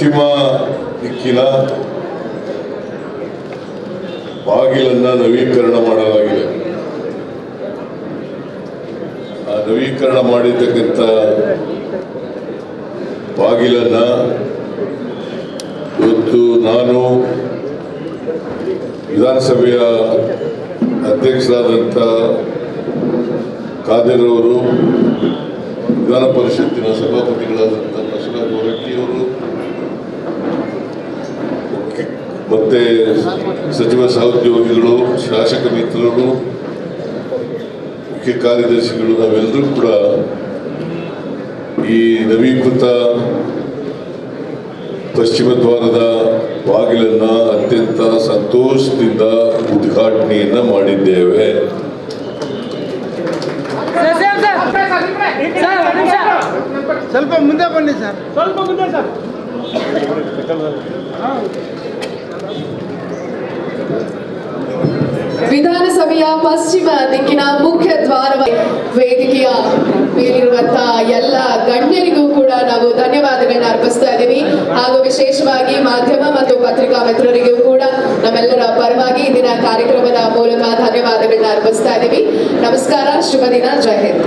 ಪಶ್ಚಿಮ ದಿಕ್ಕಿನ ಬಾಗಿಲನ್ನು ನವೀಕರಣ ಮಾಡಲಾಗಿದೆ. ಆ ನವೀಕರಣ ಮಾಡಿರ್ತಕ್ಕಂತ ಬಾಗಿಲನ್ನು ಇವತ್ತು ನಾನು ವಿಧಾನಸಭೆಯ ಅಧ್ಯಕ್ಷರಾದಂಥ ಖಾದೇರವರು ವಿಧಾನ ಪರಿಷತ್ತಿನ ಸಭಾಪತಿಗಳಾದಂಥ ಬಸವರಾಜ್ ಮತ್ತೆ ಸಚಿವ ಸಹೋದ್ಯೋಗಿಗಳು ಶಾಸಕ ಮಿತ್ರರು ಮುಖ್ಯ ಕಾರ್ಯದರ್ಶಿಗಳು ನಾವೆಲ್ಲರೂ ಕೂಡ ಈ ನವೀಕೃತ ಪಶ್ಚಿಮ ದ್ವಾರದ ಬಾಗಿಲನ್ನು ಅತ್ಯಂತ ಸಂತೋಷದಿಂದ ಉದ್ಘಾಟನೆಯನ್ನು ಮಾಡಿದ್ದೇವೆ. ಸ್ವಲ್ಪ ಮುಂದೆ ಬನ್ನಿ ಸರ್. ಸ್ವಲ್ಪ ಮುಂದೆ ಸರ್. ವಿಧಾನಸಭೆಯ ಪಶ್ಚಿಮ ದಿಕ್ಕಿನ ಮುಖ್ಯ ದ್ವಾರ ವೇದಿಕೆಯ ಮೇಲಿರುವಂತಹ ಎಲ್ಲ ಗಣ್ಯರಿಗೂ ಕೂಡ ನಾವು ಧನ್ಯವಾದಗಳನ್ನ ಅರ್ಪಿಸ್ತಾ ಇದ್ದೀವಿ. ಹಾಗೂ ವಿಶೇಷವಾಗಿ ಮಾಧ್ಯಮ ಮತ್ತು ಪತ್ರಿಕಾ ಮಿತ್ರರಿಗೂ ಕೂಡ ನಮ್ಮೆಲ್ಲರ ಪರವಾಗಿ ದಿನ ಕಾರ್ಯಕ್ರಮದ ಮೂಲಕ ಧನ್ಯವಾದಗಳನ್ನ ಅರ್ಪಿಸ್ತಾ ಇದ್ದೀವಿ. ನಮಸ್ಕಾರ, ಶುಭ ದಿನ ಜಯ ಹಿಂದ್.